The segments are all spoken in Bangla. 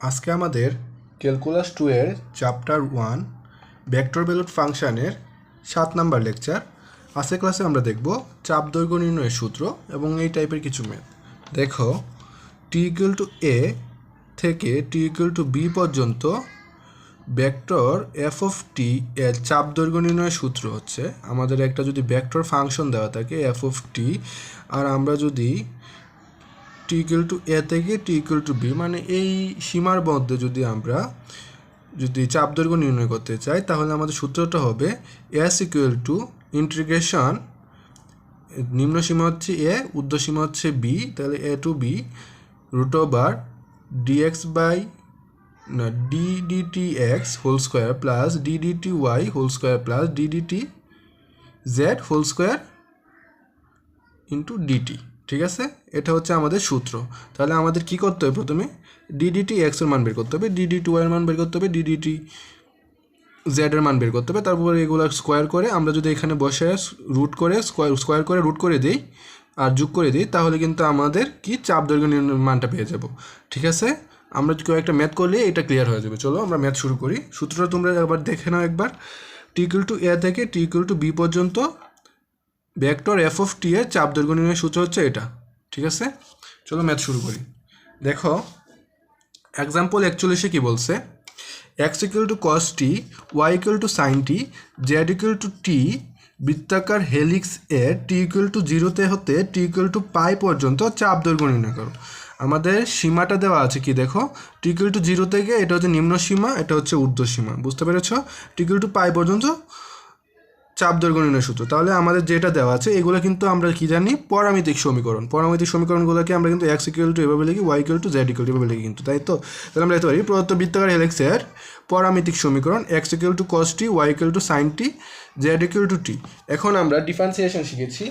আজকে আমাদের ক্যালকুলাস টু এর চ্যাপ্টার ওয়ান ভেক্টর বেলুট ফাংশনের সাত নাম্বার লেকচার আজকে ক্লাসে আমরা দেখব চাপ দৈর্ঘ্য নির্ণয়ের সূত্র এবং এই টাইপের কিছু ম্যাথ দেখো টি ইকুয়াল টু এ থেকে টি ইকুয়াল টু বি পর্যন্ত ভেক্টর এফ অফ টি এর চাপ দৈর্ঘ্য নির্ণয়ের সূত্র হচ্ছে, আমাদের একটা যদি ভেক্টর ফাংশন দেওয়া থাকে এফ অফ টি আর আমরা যদি টি ইকুয়াল টু এ থেকে টি ইকুয়াল টু বি মানে এই সীমার মধ্যে যদি আমরা যদি চাপ দৈর্ঘ্য নির্ণয় করতে চাই, তাহলে আমাদের সূত্রটা হবে এস ইকুয়াল টু ইন্টিগ্রেশন নিম্ন সীমা হচ্ছে এ ঊর্ধ্ব সীমা হচ্ছে বি তাহলে a to b root over dx by না d dt x whole square plus d dt y whole square plus d dt z whole square into dt ঠিক আছে? এটা হচ্ছে আমাদের সূত্র। তাহলে আমাদের কি করতে হবে প্রথমে? ডিডিটি এক্সের মান বের করতে হবে ডিডি টু এর মান বের করতে হবে ডিডিটি জেড এর মান বের করতে হবে, তারপর এগুলো স্কোয়ার করে আমরা যদি এখানে বসে রুট করে স্কোয়ার স্কোয়ার করে রুট করে দিই আর যোগ করে দিই, তাহলে কিন্তু আমাদের কি চাপ দৈর্ঘ্য নির্ণয় মানটা পেয়ে যাব। ঠিক আছে? আমরা কেউ একটা ম্যাথ করলে এটা ক্লিয়ার হয়ে যাবে। চলো আমরা ম্যাথ শুরু করি। সূত্রটা তোমরা একবার দেখে নাও একবার। টিকুল টু এ থেকে টি টিকুল টু বি পর্যন্ত ভেক্টর এফ অফ টি এর চাপ দৈর্ঘ্য নির্ণয়ের সূত্র হচ্ছে এটা। ঠিক আছে? চলো ম্যাথ শুরু করি। দেখো এক্সাম্পল একচল্লিশে কি বলছে? X equal to cos t y equal to sine t z equal to t বৃত্তাকার হেলিক্স এ টি ইকুয়াল টু জিরোতে হতে টি ইকুয়াল টু পাই পর্যন্ত চাপ দৈর্ঘ্য নির্ণয় করো। আমাদের সীমাটা দেওয়া আছে কি দেখো? টি ইকুয়াল টু জিরো থেকে এটা হচ্ছে নিম্ন সীমা, এটা হচ্ছে ঊর্ধ্ব সীমা। বুঝতে পেরেছ? টি ইকুয়াল টু পাই পর্যন্ত চাপ দৈর্ঘ্য নির্ণয় সূত্র। তাহলে আমাদের যেটা দেওয়া আছে, এগুলো কিন্তু আমরা কি জানি? পরামিতিক সমীকরণ। পরামিতিক সমীকরণগুলোকে আমরা কিন্তু এক্স ইকুয়াল টু এভাবে লিখি y equal to z equal to এভাবে লিখি কিন্তু, তাই তো? তাহলে আমরা লিখতে পারি, প্রদত্ত বৃত্তাকার হেলেক্সের পরামিতিক সমীকরণ x equal to cos t y equal to sine t z equal to t এখন আমরা ডিফারেন্সিয়েশন শিখেছি,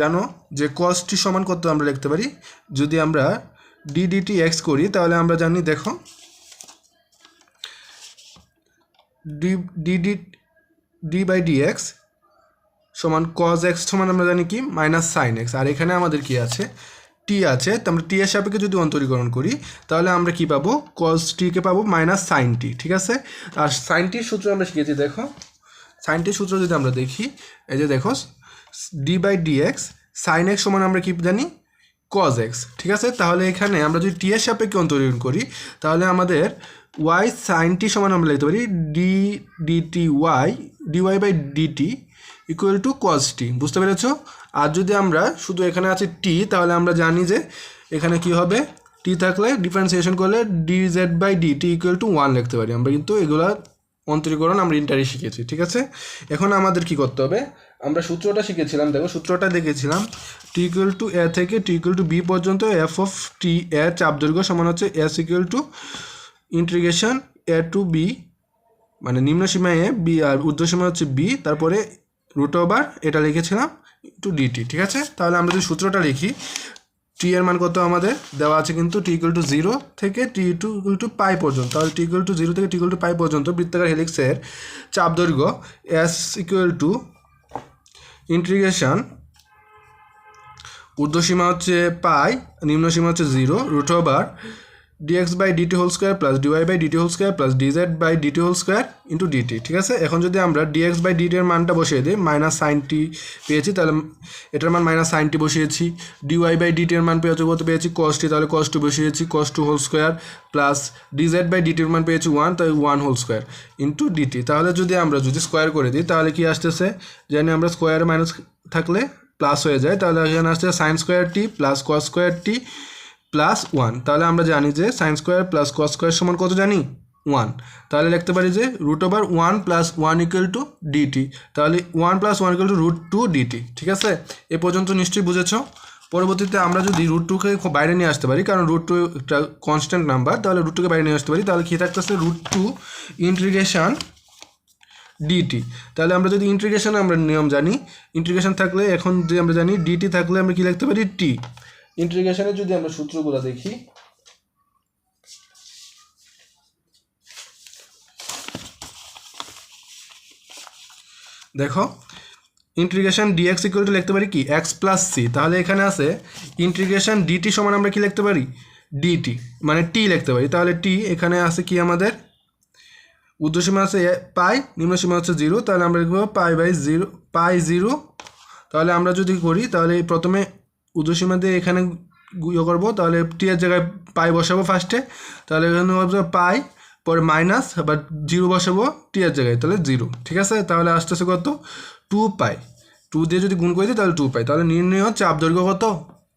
জানো যে কস টি সমান কত আমরা লিখতে পারি? যদি আমরা ডি ডিটি এক্স করি, তাহলে আমরা জানি, দেখো d d d d by d x সমান কজ এক্স সমান আমরা জানি কি? মাইনাস সাইন এক্স আর এখানে আমাদের কি আছে? টি আছে। তো আমরা টি এর সাপেক্ষে যদি অন্তরীকরণ করি, তাহলে আমরা কি পাবো? কজ টিকে পাবো মাইনাস সাইন টি ঠিক আছে? আর সাইন টির সূত্র আমরা শিখেছি, দেখো। সাইন টির সূত্র যদি আমরা দেখি, এই যে দেখো d by d x sine x সমান আমরা কি জানি? কজ এক্স ঠিক আছে? তাহলে এখানে আমরা যদি টি এর সাপেক্ষে অন্তরীকরণ করি, তাহলে আমাদের ওয়াই সাইন টি সমান আমরা লিখতে পারি d dt y dy by dt equal to cos t বুঝতে পেরেছ? আর যদি আমরা শুধু এখানে আছে টি তাহলে আমরা জানি যে এখানে কি হবে? টি থাকলে ডিফারেন্সিয়েশন করলে d z by d t equal to one লিখতে পারি। আমরা কিন্তু এগুলা অন্তরীকরণ আমরা ইন্টারি শিখেছি, ঠিক আছে? এখন আমাদের কি করতে হবে? আমরা সূত্রটা শিখেছিলাম, দেখো, সূত্রটা দেখেছিলাম। টি ইকুয়াল টু এ থেকে টি ইকুয়াল টু বি পর্যন্ত এফ অফ টি এ চাপ দৈর্ঘ্য সমান হচ্ছে s equal to integration a to b মানে নিম্ন সীমা এ বি আর ঊর্ধ্ব সীমা হচ্ছে বি তারপরে রুট ওভার এটা লিখেছিলাম টু ডিটি ঠিক আছে? তাহলে আমরা যদি সূত্রটা লিখি টি এর মান কত আমাদের? দেওয়া আছে কিন্তু টি ইকুয়াল টু জিরো থেকে t two equal to pi পর্যন্ত। তাহলে টি ইকুয়াল টু জিরো থেকে টি ইকুয়াল টু পাই পর্যন্ত বৃত্তাকার হেলিক্সের চাপ দৈর্ঘ্য এস ইকুয়াল টু ইন্টিগ্রেশন ঊর্ধ্ব সীমা হচ্ছে পাই নিম্ন সীমা হচ্ছে zero root over dx by dt whole square plus dy by dt whole square plus dz by dt whole square into dt ঠিক আছে? এখন যদি আমরা ডিএক্স বাই ডিটি এর মানটা বসিয়ে দিই মাইনাস সাইনটি পেয়েছি, তাহলে এটার মান মাইনাস সাইনটি বসিয়েছি ডিওয়াই বাই ডিটি এর মান পেয়েছি কত পেয়েছি? কস্টি তাহলে কস টু বসিয়েছি cos two whole square plus dz by ডিটির মান পেয়েছি ওয়ান তাই one whole square into dt তাহলে যদি আমরা যদি স্কোয়ার করে দিই, তাহলে কি আসতেছে? জানি আমরা স্কোয়ার মাইনাস থাকলে প্লাস হয়ে যায়, তাহলে এখানে আসছে sine square t plus cos square t plus one তাহলে আমরা জানি যে sine square plus cos square সমান কত জানি? ওয়ান তাহলে লিখতে পারি যে root over one plus one equal to dt তাহলে one plus one equal to root two dt ঠিক আছে? এ পর্যন্ত নিশ্চয়ই বুঝেছ? পরবর্তীতে আমরা যদি রুট টুকে বাইরে নিয়ে আসতে পারি, কারণ রুট টু একটা কনস্ট্যান্ট নাম্বার তাহলে রুট টুকে বাইরে নিয়ে আসতে পারি, তাহলে কী থাকতেছে? রুট টু ইন্টিগ্রেশন ডিটি তাহলে আমরা যদি ইন্টিগ্রেশন আমরা নিয়ম জানি ইন্টিগ্রেশন থাকলে এখন যদি আমরা জানি ডিটি থাকলে আমরা কি লিখতে পারি? টি ইন্টিগ্রেশনের যদি আমরা সূত্রগুলো দেখি, দেখো ইন্টিগ্রেশন ডিএক্স ইকুয়াল লিখতে পারি কি? এক্স প্লাস সি তাহলে এখানে আছে ইন্টিগ্রেশন ডিটি সমান আমরা কি লিখতে পারি? ডিটি মানে টি লিখতে পারি। তাহলে টি এখানে আছে কি আমাদের? উর্ধ্বসীমা আছে পাই নিম্নসীমা হচ্ছে জিরো তাহলে আমরা লিখব pi by zero pi zero তাহলে আমরা যদি করি, তাহলে প্রথমে উর্ধ্বসীমা দিয়ে এখানে ইয়ে করব, তাহলে টি এর জায়গায় পাই বসাবো ফার্স্টে তাহলে এখানে পাই, পরে মাইনাস আবার জিরো বসাবো টি এর জায়গায় তাহলে জিরো ঠিক আছে? তাহলে আস্তে আস্তে কত? টু পাই। টু দিয়ে যদি গুণ করে দিই, তাহলে টু পাই। তাহলে নির্ণয় চাপ দৈর্ঘ্য কত?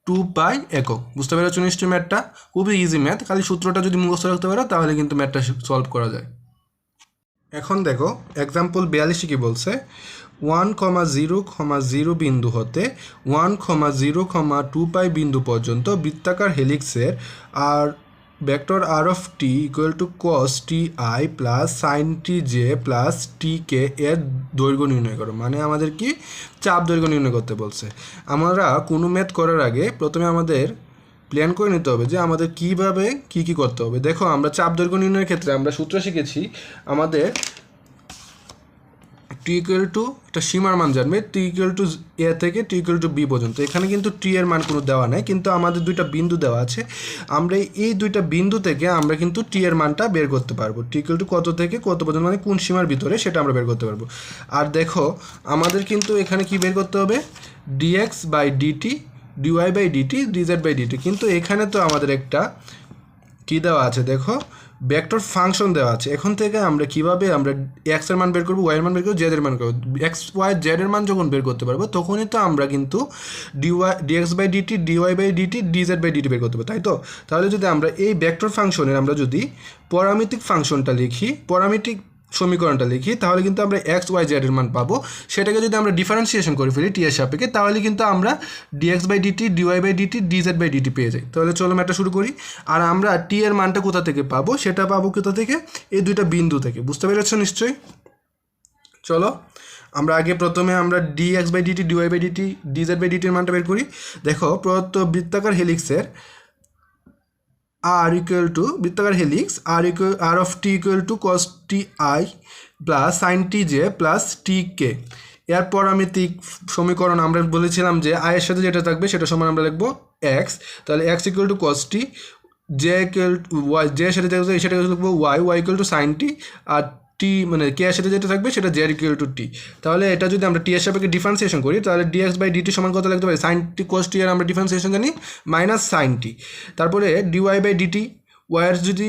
টু পাই একক। বুঝতে পেরেছ নিশ্চয়ই ম্যাথটা খুবই ইজি ম্যাথ খালি সূত্রটা যদি মুখস্থ রাখতে পারো, তাহলে কিন্তু ম্যাথটা সলভ করা যায়। এখন দেখো এক্সাম্পল বিয়াল্লিশে কি বলছে? One comma zero comma zero বিন্দু হতে one comma zero comma two pi বিন্দু পর্যন্ত বৃত্তাকার হেলিক্সের আর vector r of t equal to cos t i plus sine t j plus t k এর দৈর্ঘ্য নির্ণয় করো। মানে আমাদের কি? চাপ দৈর্ঘ্য নির্ণয় করতে বলছে। আমরা কোনো ম্যাথ করার আগে প্রথমে আমাদের প্ল্যান করে নিতে হবে যে আমাদের কীভাবে কি কি করতে হবে। দেখো, আমরা চাপ দৈর্ঘ্য নির্ণয়ের ক্ষেত্রে আমরা সূত্র শিখেছি, আমাদের টি ইকুয়াল টু একটা সীমার মান জানবে টি ইকুয়াল টু এ থেকে টি ইকুয়াল টু বি পর্যন্ত। এখানে কিন্তু টি এর মান কোনো দেওয়া নাই, কিন্তু আমাদের দুইটা বিন্দু দেওয়া আছে। আমরা এই দুইটা বিন্দু থেকে আমরা কিন্তু টি এর মানটা বের করতে পারব। টি ইকুয়াল টু কত থেকে কত পর্যন্ত মানে কোন সীমার ভিতরে, সেটা আমরা বের করতে পারব। আর দেখো, আমাদের কিন্তু এখানে কি বের করতে হবে? Dx by dt dy by dt dz by dt কিন্তু এখানে তো আমাদের একটা কী দেওয়া আছে, দেখো ভেক্টর ফাংশন দেওয়া আছে। এখন থেকে আমরা কীভাবে আমরা এক্সের মান বের করব ওয়াই এর মান বের করব জেড এর মান করব। এক্স ওয়াই জেড এর মান যখন বের করতে পারব, তখনই তো আমরা কিন্তু dy dx by dt dy by dt dz by dt বের করতে পারব, তাই তো? তাহলে যদি আমরা এই ভেক্টর ফাংশনের আমরা যদি পরামিতিক ফাংশনটা লিখি, পরামিতিক সমীকরণটা লিখি, তাহলে কিন্তু আমরা এক্স ওয়াই জেড এর মান পাবো। সেটাকে যদি আমরা ডিফারেন্সিয়েশন করে ফেলি টি এর সাপেক্ষে, তাহলে কিন্তু আমরা dx by dt dy by dt dz by dt পেয়ে যাই। তাহলে চলো ম্যাটটা শুরু করি। আর আমরা টি এর মানটা কোথা থেকে পাবো? সেটা পাবো কোথা থেকে? এই দুইটা বিন্দু থেকে। বুঝতে পেরেছ নিশ্চয়ই? চলো, আমরা আগে প্রথমে আমরা d x by dt dy by dt dz by ডিটির মানটা বের করি। দেখো, প্রদত্ত বৃত্তাকার হেলিক্সের আর ইকুয়াল টু বৃত্তাকার helix r equal r of t equal to cos t i plus sine t j plus t k এর পরামিতিক সমীকরণ আমরা বলেছিলাম যে আয়ের সাথে যেটা থাকবে সেটা সমান আমরা লিখব এক্স তাহলে x equal to cos t j equal y j সাথে থাকবে সেটা লিখব y y equal to sine t আর টি মানে কে এর সাথে যেটা থাকবে সেটা জেড ইকুয়াল টু টি তাহলে এটা যদি আমরা টি এর সাপেক্ষে ডিফারেন্সিয়েশন করি, তাহলে ডিএক্স বাই ডিটি সমান কত লাগতে পারি? সাইন টি কোস টি এর আমরা ডিফারেন্সিয়েশন জানি মাইনাস সাইন টি তারপরে ডিওয়াই বাই ডিটি ওয়াইয়ের যদি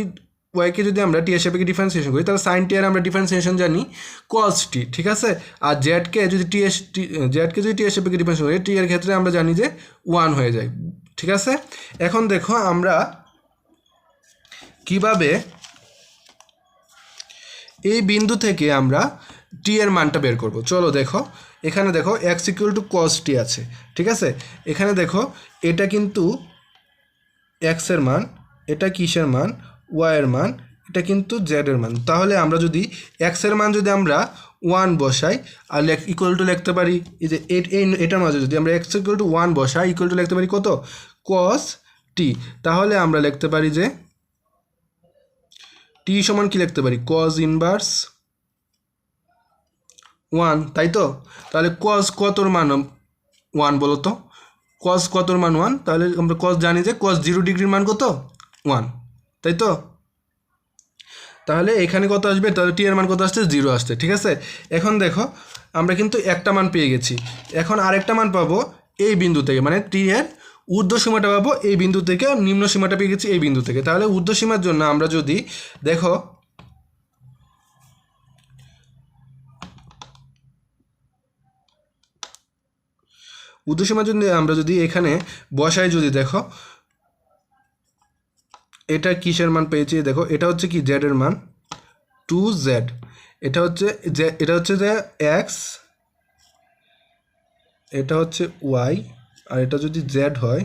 ওয়াইকে যদি আমরা টি এর সাপেক্ষে ডিফারেন্সিয়েশন করি, তাহলে সাইন টি এর আমরা ডিফারেন্সিয়েশন জানি কস টি ঠিক আছে? আর জেডকে যদি টি এস টি জেডকে যদি টি এর সাপেক্ষে ডিফারেন্সিয়েশন করি টি এর ক্ষেত্রে আমরা জানি যে ওয়ান হয়ে যায়, ঠিক আছে? এখন দেখো আমরা কীভাবে এই বিন্দু থেকে আমরা টি এর মানটা বের করব। চলো দেখো, এখানে দেখো x equal to cos t আছে, ঠিক আছে? এখানে দেখো, এটা কিন্তু এক্সের মান, এটা কিসের মান? ওয়াই এর মান, এটা কিন্তু জেড এর মান। তাহলে আমরা যদি এক্সের মান যদি আমরা ওয়ান বসাই, আর ইকুয়াল টু লিখতে পারি, এই যে এটার মাঝে যদি আমরা এক্স ইকুয়াল টু ওয়ান বসাই ইকুয়াল টু লিখতে পারি কত? কস টি তাহলে আমরা লিখতে পারি যে টি সমান কি লিখতে পারি? কজ ইনভার্স ওয়ান তাই তো? তাহলে কজ কতর মান ওয়ান বলো তো? কজ কতর মান ওয়ান তাহলে আমরা কজ জানি যে কজ জিরো ডিগ্রির মান কত? ওয়ান তাই তো? তাহলে এখানে কত আসবে? তাহলে টি এর মান কত আসছে? জিরো আসছে, ঠিক আছে? এখন দেখো, আমরা কিন্তু একটা মান পেয়ে গেছি। এখন আরেকটা মান পাবো এই বিন্দু থেকে মানে টি এর ঊর্ধ্ব সীমাটা পাবো এই বিন্দু থেকে নিম্ন সীমাটা পেয়ে গেছি এই বিন্দু থেকে। তাহলে ঊর্ধ্ব সীমার জন্য আমরা যদি দেখো, ঊর্ধ্ব সীমার জন্য আমরা যদি এখানে বসাই যদি দেখো, এটা কিসের মান পেয়েছি? দেখো, এটা হচ্ছে কি জেড এর মান? টু জেড এটা হচ্ছে এটা হচ্ছে যে এক্স এটা হচ্ছে ওয়াই আর এটা যদি জ্যাড হয়,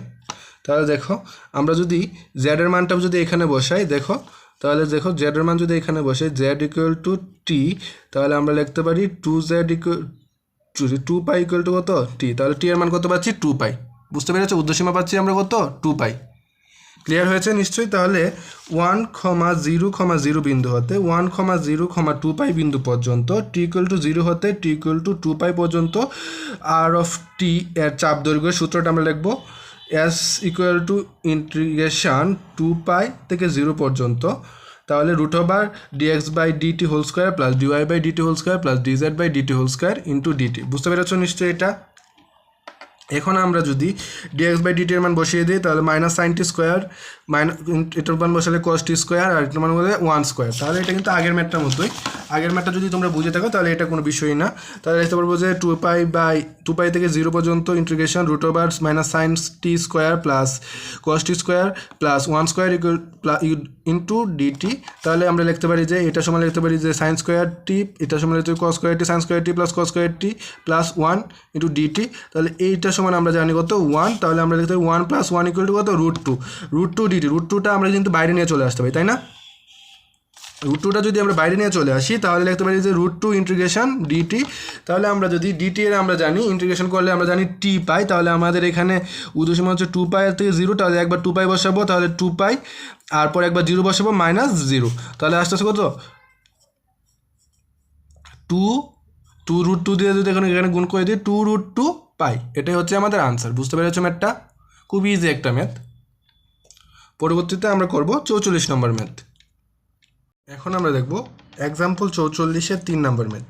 তাহলে দেখো, আমরা যদি জ্যাডের মানটা যদি এখানে বসাই, দেখো, তাহলে দেখো জ্যাডের মান যদি এখানে বসে জেড ইকুয়াল টু টি তাহলে আমরা লিখতে পারি two z equal to pi equal to কত? টি তাহলে টি এর মান কত পাচ্ছি? টু পাই বুঝতে পেরেছ? উদ্দেশ্যমা পাচ্ছি আমরা কত? টু পাই ক্লিয়ার হয়েছে নিশ্চয়ই? তাহলে ওয়ান ক্ষমা জিরো ক্ষমা জিরো বিন্দু হতে ওয়ান ক্ষমা জিরো ক্ষমা টু পাই বিন্দু পর্যন্ত টি ইকুয়াল টু জিরো হতে টি টু টু পাই পর্যন্ত আর অফ টি এর চাপ দৈর্ঘ্যের সূত্রটা আমরা লিখব s equal to integration two pi থেকে জিরো পর্যন্ত, তাহলে root over dx by dt whole square plus dy by dt whole square plus dz by dt whole square into dt বুঝতে পেরেছ নিশ্চয়ই এটা? এখন আমরা যদি ডিএক্স বাই ডিটি এর মান বসিয়ে দিই, তাহলে minus sine t square minus এটার মান বসালে কস টি স্কোয়ার আর এটার মান বলে ওয়ান স্কোয়ার তাহলে এটা কিন্তু আগের ম্যাটটার মতোই। আগের ম্যাটটা যদি তোমরা বুঝে থাকো, তাহলে এটা কোনো বিষয়ই না। তাহলে লিখতে পারব যে two pi by two pi থেকে জিরো পর্যন্ত integration root over minus sine t square plus cos t square plus one square equal into dt তাহলে আমরা লিখতে পারি যে এটা সময় লিখতে পারি যে সাইন স্কোয়ার টি এটা সময় লিখতে cos square t sine square t plus cos square t plus one into dt তাহলে এইটা সমান আমরা জানি কত? ওয়ান তাহলে আমরা লিখতে পারি one plus one equal to কত? Root two root two dt root টুটা আমরা কিন্তু বাইরে নিয়ে চলে আসতে পারি, তাই না? রুট টুটা যদি আমরা বাইরে নিয়ে চলে আসি, তাহলে লিখতে পারি যে রুট টু ইন্টিগ্রেশন ডিটি তাহলে আমরা যদি ডিটি এর আমরা জানি ইন্টিগ্রেশন করলে আমরা জানি টি পাই, তাহলে আমাদের এখানে উদ্দেশ্য হচ্ছে টু পাই থেকে জিরো তাহলে একবার টু পাই বসাবো, তাহলে টু পাই আর পর একবার জিরো বসাবো মাইনাস জিরো তাহলে আস্তে আস্তে কত? টু টু রুট টু দিয়ে যদি এখানে এখানে গুণ করে দিই টু রুট টু পাই। এটাই হচ্ছে আমাদের আনসার বুঝতে পেরেছ ম্যাথটা খুব ইজি একটা ম্যাথ পরবর্তীতে আমরা করব চৌচল্লিশ নম্বর ম্যাথ এখন আমরা দেখব এক্সাম্পল চৌচল্লিশের তিন নম্বর ম্যাথ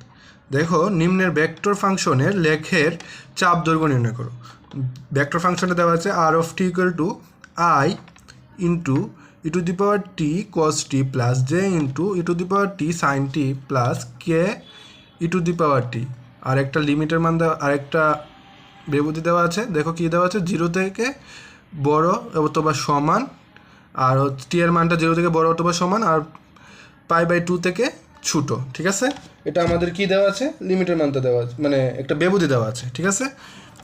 দেখো, নিম্নের ভেক্টর ফাংশনের লেখের চাপ দৈর্ঘ্য নির্ণয় করো। ভেক্টর ফাংশনে দেওয়া আছে r of t equal to i into e to the power t cos t plus j into e to the power t sine t plus k e to the power t আর একটা লিমিটের মান দেওয়া আরেকটা বিভূতি দেওয়া আছে। দেখো কী দেওয়া আছে? জিরো থেকে বড় অথবা সমান, আর টি এর মানটা জিরো থেকে বড় অথবা সমান, আর পাই বাই টু থেকে ছোটো, ঠিক আছে? এটা আমাদের কি দেওয়া আছে? লিমিটের মানটা দেওয়া আছে মানে একটা বেবুদি দেওয়া আছে, ঠিক আছে?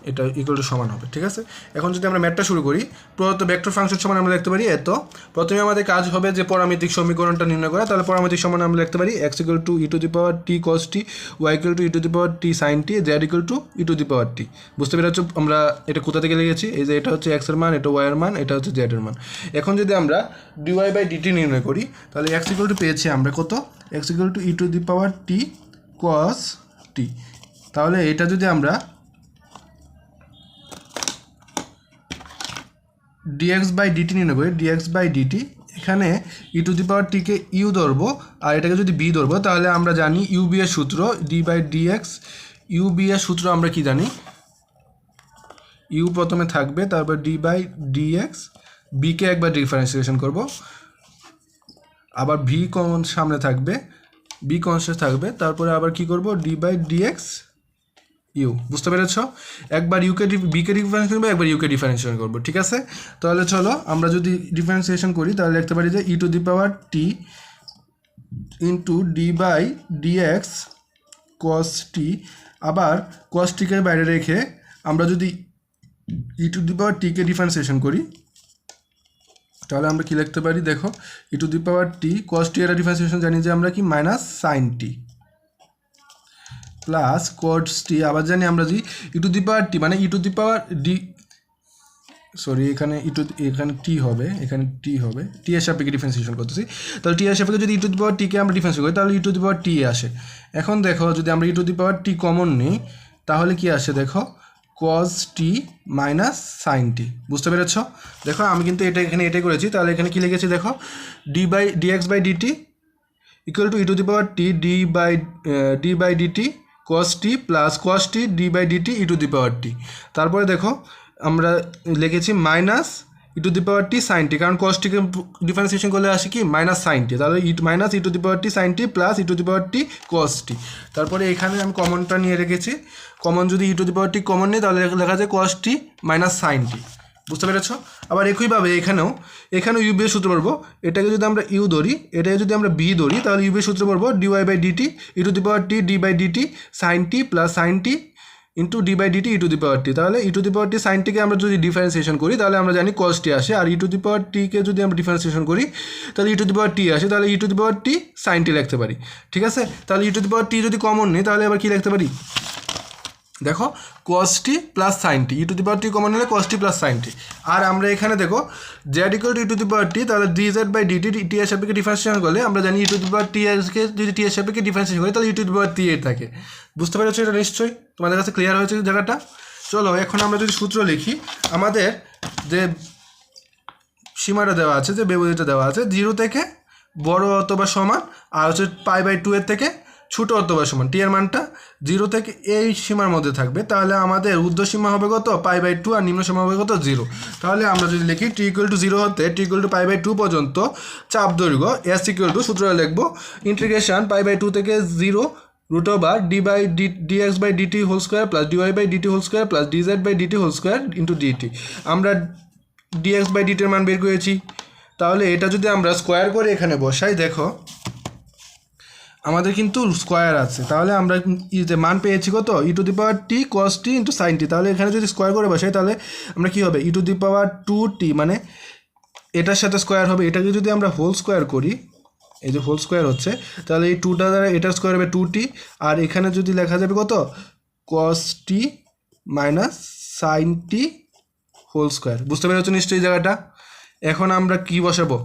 এটা ইকুয়াল টু সমান হবে, ঠিক আছে? এখন যদি আমরা ম্যাথটা শুরু করি, প্রদত্ত ভেক্টর ফাংশন সমান আমরা লিখতে পারি এত। প্রথমে আমাদের কাজ হবে যে পরামিতিক সমীকরণটা নির্ণয় করা, তাহলে পরামিতিক সমান আমরা লিখতে পারি x equal to e to the power t cos t y equal to e to the power t sine t z equal to e to the power t বুঝতে পেরেছ? আমরা এটা কোথা থেকে লিখেছি? এই যে এটা হচ্ছে এক্সের মান, এটা ওয়াই এর মান, এটা হচ্ছে জেড এর মান। এখন যদি আমরা ডিওয়াই বাই ডিটি নির্ণয় করি, তাহলে এক্স ইকুয়াল টু পেয়েছি আমরা কত? X equal to e to the power t cos t তাহলে এটা যদি আমরা ডিএক্স বাই ডিটি নিয়ে নেব ডিএক্স বাই ডিটি এখানে ই টু দি পাওয়ার টিকে ইউ ধরবো, আর এটাকে যদি বি ধরবো, তাহলে আমরা জানি ইউ বি এর সূত্র d by dx u v এর সূত্র আমরা কি জানি? ইউ প্রথমে থাকবে, তারপর ডি বাই ডিএক্স বিকে একবার ডিফারেন্সিয়েশন করব, আবার ভি কমন সামনে থাকবে বি কনসিয়াস থাকবে, তারপরে আবার কি করব? ডি বাই ডিএক্স ইউ, বুঝতে পেরেছ? একবার ইউকে বিকে ডিফারেন্সিয়েশন করব, একবার ইউকে ডিফারেন্সিয়েশন করব, ঠিক আছে? তাহলে চলো, আমরা যদি ডিফারেন্সিয়েশন করি, তাহলে লিখতে পারি যে e to the power t into d by dx cos t আবার কস টিকে বাইরে রেখে আমরা যদি ই টু দি পাওয়ার টিকে ডিফারেন্সিয়েশন করি, তাহলে আমরা কি লিখতে পারি? দেখো e to the power t cos টি এর ডিফারেন্সিয়েশন জানি যে আমরা কি? Minus sine t plus cos t আবার জানি আমরা যে e to the power t মানে e to the power d sorry এখানে ই টু এখানে টি হবে, এখানে টি হবে টি এর সাপেক্ষে ডিফারেন্সিয়েশন করতেছি। তাহলে টি এর সাপেক্ষে যদি ই টু দি পাওয়ার টিকে আমরা ডিফারেন্সিয়েশন করি, তাহলে ই টু দি পাওয়ার টি আসে। এখন দেখো, যদি আমরা ই to the power t common নিই, তাহলে কি আসে দেখো? Cos t minus sine t বুঝতে পেরেছ? দেখো, আমি কিন্তু এটা এখানে, এটাই করেছি, তাহলে এখানে কি লিখেছি দেখো? D by dx by dt equal to e to the power t d by d by dt cos t plus cos t d by dt e to the power t তারপরে দেখো, আমরা লিখেছি minus e to the power t sine t কারণ কস টিকে ডিফারেন্সিয়েশন করলে আসে কি? মাইনাস সাইন টি তাহলে e minus e to the power t sine t plus e to the power t cos t তারপরে এখানে আমি কমনটা নিয়ে রেখেছি। কমন যদি e to the power t common নিই, তাহলে লেখা যায় কস টি মাইনাস সাইন টি বুঝতে পেরেছ? আবার একইভাবে এখানেও এখানেও ইউ বিয়ের সূত্র পড়ব। এটাকে যদি আমরা ইউ ধরি, এটাকে যদি আমরা বি ধরি, তাহলে ইউ বিয়ের সূত্র পড়ব dy by dt e to the power t d by dt sine t plus sine t into d by dt e to the power t তাহলে e to the power t sign টিকে আমরা যদি ডিফারেন্সিয়েশন করি, তাহলে আমরা জানি কস টি আসে। আর ই টু দি পাওয়ার টিকে যদি আমরা ডিফারেন্সিয়েশন করি, তাহলে ই টু দি পাওয়ার টি আসে। তাহলে e to the power t sine টি লিখতে পারি। ঠিক আছে? তাহলে ই টু দি পাওয়ার টি যদি কমন নেই, তাহলে আবার কী লিখতে পারি? দেখো cos t plus sine t e to the power t common হলে cos t plus sine t আর আমরা এখানে দেখো z equal to e to the power t তাহলে d z by dt t এর সাপেক্ষে ডিফারেন্সিয়েশন করলে আমরা জানি ই টু দি পাওয়ার টি এরকে যদি টি এর সাপেক্ষে ডিফারেন্সিয়েশন করি, তাহলে ই টু দি পাওয়ার টি এর থাকে। বুঝতে পেরেছ এটা নিশ্চয়ই? তোমাদের কাছে ক্লিয়ার হয়েছে জায়গাটা? চলো, এখন আমরা যদি সূত্র লিখি, আমাদের যে সীমাটা দেওয়া আছে, যে ব্যবধিটা দেওয়া আছে জিরো থেকে বড় অথবা সমান, আর হচ্ছে পাই বাই টু এর থেকে ছোটো অথবা সমান টি এর মানটা জিরো থেকে এই সীমার মধ্যে থাকবে, তাহলে আমাদের ঊর্ধ্ব সীমা হবে কত? পাই বাই টু আর নিম্ন সীমা হবে কত? জিরো। তাহলে আমরা যদি লিখি টি ইকুয়াল টু জিরো হতে t equal to pi by two পর্যন্ত চাপ দৈর্ঘ্য এস ইকুয়াল টু সূত্রটা লিখব ইন্টিগ্রেশন পাই বাই টু থেকে zero root over d by d dx by dt whole square plus dy by dt whole square plus dz by dt whole square into dt আমরা ডিএক্স বাই ডিটির মান বের করেছি। তাহলে এটা যদি আমরা স্কোয়ার করে এখানে বসাই, দেখো আমাদের কিন্তু স্কোয়ার আছে। তাহলে আমরা যে মান পেয়েছি কত? E to the power t cos t into sine t তাহলে এখানে যদি স্কোয়ার করে বসাই, তাহলে আমরা কী হবে? ই টু দি পাওয়ার টু টি মানে এটার সাথে স্কোয়ার হবে। এটাকে যদি আমরা হোল স্কোয়ার করি, এই যে হোল স্কোয়ার হচ্ছে, তাহলে এই টুটা দ্বারা এটার স্কোয়ার হবে টু টি আর এখানে যদি লেখা যাবে কত? Cos t minus sine t whole square বুঝতে পেরেছ নিশ্চয়ই জায়গাটা? এখন আমরা কি বসাবো?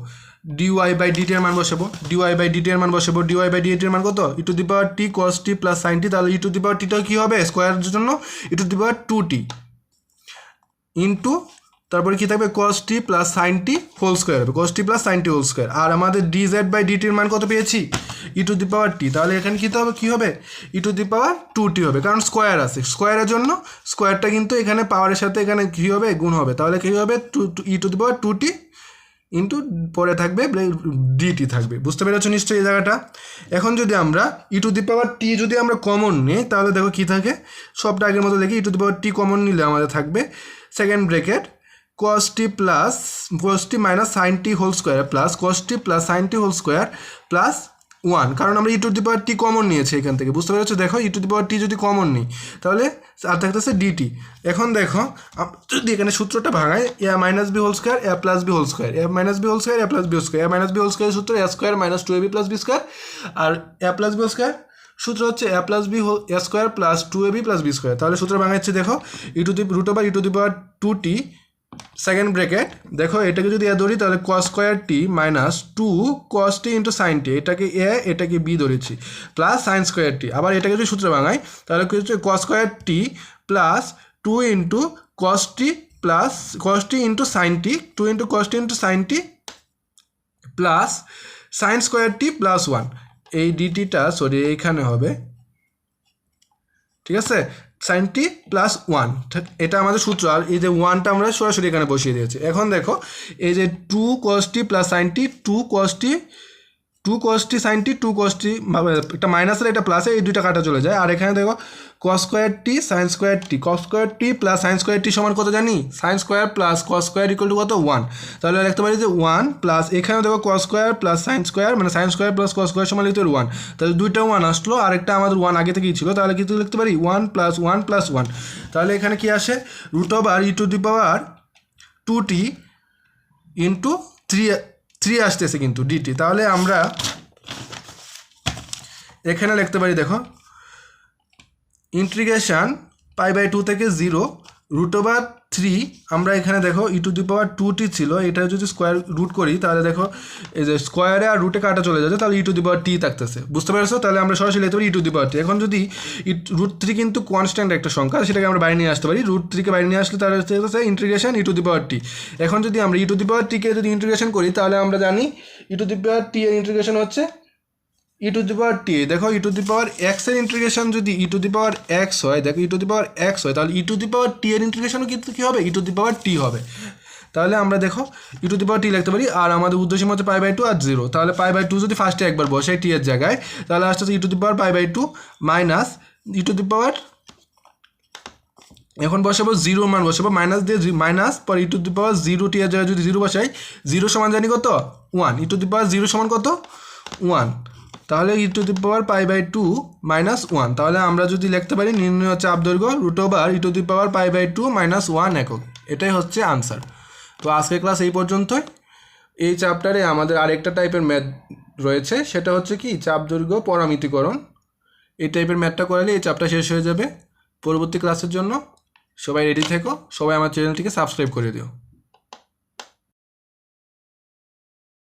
ডিওয়াই বাই ডিটি এর মান বসাবো। ডিওয়াই বাই ডিটি এর মান বসাবো। ডিওয়াই বাই ডিটি এর মান কত? E to the power t cos t plus sine t তাহলে ই টু দি পাওয়ার টিটা কী হবে? স্কোয়ারের জন্য e to the power two t into তারপরে কি থাকবে? Cos t plus sine t whole square হবে। Cos t plus sine t whole square আর আমাদের ডি জেড বাই ডিটির মান কত পেয়েছি? ই টু দি পাওয়ার টি তাহলে এখানে কী হবে? কী হবে? ই টু দি পাওয়ার টু টি হবে। কারণ স্কোয়ার আছে। স্কোয়ারের জন্য স্কোয়ারটা কিন্তু এখানে পাওয়ারের সাথে এখানে কী হবে? গুণ হবে। তাহলে কী হবে? Two e to the power two t into পরে থাকবে ডিটি থাকবে। বুঝতে পেরেছ নিশ্চয়ই এই জায়গাটা? এখন যদি আমরা ই টু দি পাওয়ার টি যদি আমরা কমন নিই, তাহলে দেখো কী থাকে? সবটা আগের মতো দেখি ই to the power t common নিলে আমাদের থাকবে second bracket cos t plus cos t minus sine t whole square plus cos t plus sine t whole square plus one কারণ আমরা ই to the power t common নিয়েছি এখান থেকে। বুঝতে পেরেছ? দেখো ই টু দি পাওয়ার টি যদি কমন নিই, তাহলে আর থাকতেছে ডিটি এখন দেখো যদি এখানে সূত্রটা ভাঙায় a minus b whole square a plus b whole square a minus b whole square a plus b square a minus b whole square সূত্র a square minus two a b plus b square R a plus b square সূত্র হচ্ছে a plus b whole square plus two a b plus b square তাহলে সূত্র ভাঙাচ্ছে, দেখো e to the root over e to the power two t second bracket দেখো এটাকে যদি এ ধরি, তাহলে cos square t minus two cos t into sine t এটাকে এ, এটাকে বি ধরেছি প্লাস সাইন স্কোয়ার টি আবার এটাকে যদি সূত্রে ভাঙাই, তাহলে কি হচ্ছে? Cos square t plus two into cos t plus cos t into sine t two into cos t into sine t plus sine square t plus one এই ডিটিটা সরি এইখানে হবে। ঠিক আছে? সাইন টি প্লাস ওয়ান এটা আমাদের সূত্র। আর এই যে ওয়ানটা আমরা সরাসরি এখানে বসিয়ে দিয়েছি। এখন দেখো, এই যে two cos t plus sine t two cos two cos t sine t two cos t একটা মাইনাসের একটা প্লাসে এই দুইটা কাটা চলে যায়। আর এখানে দেখো cos square t sine square t cos square t plus sine square t সমান কত জানি? Sine square plus cos square equal to কত? ওয়ান তাহলে লিখতে পারি যে ওয়ান প্লাস এখানে দেখো cos square plus sine square মানে sine square plus cos square সমান লিখতে পারি ওয়ান তাহলে দুইটা ওয়ান আসলো আরেকটা আমাদের ওয়ান আগে থেকেই ছিল। তাহলে কিন্তু লিখতে পারি one plus one plus one তাহলে এখানে কি আসে? Root over e to the power two t into three three আসতেছে কিন্তু ডিটি তাহলে আমরা এখানে লিখতে পারি, দেখো ইন্ট্রিগেশান পাই বাই টু থেকে জিরো রুট ওভার থ্রি আমরা এখানে দেখো e to the power two টি ছিল এটা যদি স্কোয়ার রুট করি, তাহলে দেখো এই যে স্কোয়ারে আর রুটে কাটা চলে যাচ্ছে, তাহলে ই টু দি পাওয়ার টি থাকতেছে। বুঝতে পেরেছ? তাহলে আমরা সরাসরি লিখতে পারি ই টু দি পাওয়ার টি এখন যদি রুট থ্রি কিন্তু কনস্ট্যান্ট একটা সংখ্যা, সেটাকে আমরা বাইরে নিয়ে আসতে পারি। রুট থ্রিকে বাইরে নিয়ে আসলে তাহলে হচ্ছে integration E to the power t এখন যদি আমরা ই টু দি পাওয়ার টিকে যদি ইন্টিগ্রেশন করি, তাহলে আমরা জানি ই টু দি পাওয়ার টি এর ইন্টিগ্রেশন হচ্ছে e to the power t দেখো ই টু দি পাওয়ার এক্সের ইন্টিগ্রেশন যদি e to the power x হয় দেখো e to the power x হয় তাহলে ই টু দি পাওয়ার টি এর ইন্টিগ্রেশনও কিন্তু কী হবে ই টু দি পাওয়ার টি হবে তাহলে আমরা দেখো ই টু দি পাওয়ার টি লিখতে পারি আর আমাদের উদ্দেশ্য হচ্ছে পাই বাই টু আর জিরো তাহলে পাই বাই টু যদি ফার্স্টে একবার বসে টি এর জায়গায় তাহলে আসতে e to the power pi by two minus e to the power এখন বসাবো জিরো মান বসাবো মাইনাস দিয়ে মাইনাস পর ই টু দি পাওয়ার জিরো টি এর জায়গায় যদি জিরো বসাই জিরো সমান জানি কত one e to the power zero সমান কত ওয়ান তাহলে e to the power pi by two minus one তাহলে আমরা যদি লিখতে পারি নির্ণয় চাপ দৈর্ঘ্য root over e to the power pi by two minus one একক। এটাই হচ্ছে আনসার তো আজকের ক্লাস এই পর্যন্তই। এই চ্যাপ্টারে আমাদের আরেকটা টাইপের ম্যাথ রয়েছে, সেটা হচ্ছে কি? চাপ দৈর্ঘ্য পরামিতিকরণ। এই টাইপের ম্যাথটা করালে এই চাপটা শেষ হয়ে যাবে। পরবর্তী ক্লাসের জন্য সবাই রেডি থেকো। সবাই আমার চ্যানেলটিকে সাবস্ক্রাইব করে দিও।